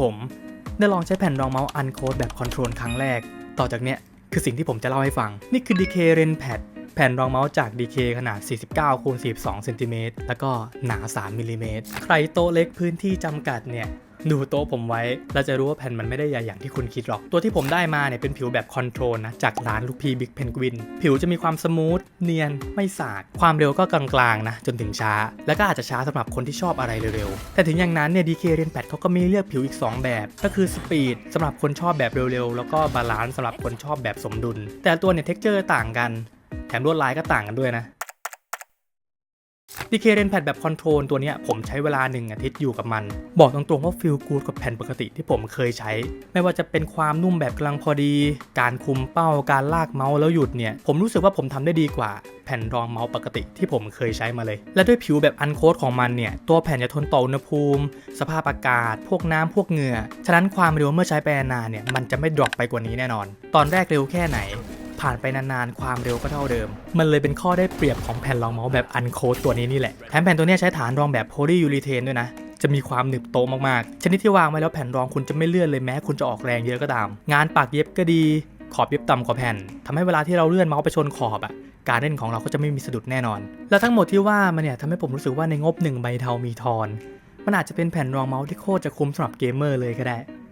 ผมได้ลองใช้แผ่นรองเมาส์อันโคดแบบคอนโทรลครั้งแรก ต่อจากเนี้ยคือสิ่งที่ผมจะเล่าให้ฟัง นี่คือ DK Ren Pad แผ่นรองเมาส์จาก DK ขนาด 49คูณ42เซนติเมตรแล้วก็หนา 3มิลลิเมตรใครโต๊ะเล็กพื้นที่จำกัดเนี่ย ดูโต๊ะผมไว้ แล้วจะรู้ว่าแผ่นมันไม่ได้ใหญ่อย่างที่คุณคิดหรอก ตัวที่ผมได้มาเนี่ยเป็นผิวแบบคอนโทรลนะ จากร้านลูกพีบิ๊กเพนกวิน ผิวจะมีความสมูท เนียน ไม่สาด ความเร็วก็กลางๆนะ จนถึงช้า แล้วก็อาจจะช้าสำหรับคนที่ชอบอะไรเร็วๆ แต่ถึงอย่างนั้นเนี่ย DK เรียนแพดเขาก็มีเลือกผิวอีก 2 แบบ ก็คือสปีดสำหรับคนชอบแบบเร็วๆ แล้วก็บาลานซ์สำหรับคนชอบแบบสมดุล แต่ตัวเนี่ยเท็กเจอร์ต่างกัน แถมลวดลายก็ต่างกันด้วยนะ DK Ren Pad แบบคอนโทรลตัวนี้ผมใช้เวลาหนึ่งอาทิตย์อยู่กับมัน บอกตรงๆว่าฟีลกูดกับแผ่นปกติที่ผมเคยใช้ ไม่ว่าจะเป็นความนุ่มแบบกำลังพอดี การคุมเป้าการลากเมาส์แล้วหยุดเนี่ยผมรู้สึกว่าผมทำได้ดีกว่าแผ่นรองเมาส์ปกติที่ผมเคยใช้มาเลย และด้วยผิวแบบอันโคดของมันเนี่ย ตัวแผ่นจะทนต่ออุณหภูมิ สภาพอากาศ พวกน้ำพวกเหงื่อ ฉะนั้นความเร็วเมื่อใช้ไปนานเนี่ย มันจะไม่ดรอปไปกว่านี้แน่นอน ตอนแรกเร็วแค่ไหน ผ่านไปนานๆ ความเร็วก็เท่าเดิม มันเลยเป็นข้อได้เปรียบของแผ่นรองเมาส์แบบอันโคดตัวนี้นี่แหละแถมแผ่นตัวนี้ใช้ฐานรองแบบโพลียูรีเทนด้วยนะจะมีความหนึบโตมากๆ ชนิดที่วางไว้แล้วแผ่นรองคุณจะไม่เลื่อนเลยแม้คุณจะออกแรงเยอะก็ตาม งานปากเย็บก็ดี ขอบเย็บต่ำกว่าแผ่นทำให้เวลาที่เราเลื่อนเมาส์ไปชนขอบอะการเล่นของเราก็จะไม่มีสะดุดแน่นอน แล้วทั้งหมดที่ว่ามันเนี่ยทำให้ผมรู้สึกว่าในงบหนึ่งใบเทามีทอน มันอาจจะเป็นแผ่นรองเมาส์ที่โคตรจะคุ้มสำหรับเกมเมอร์เลยก็ได้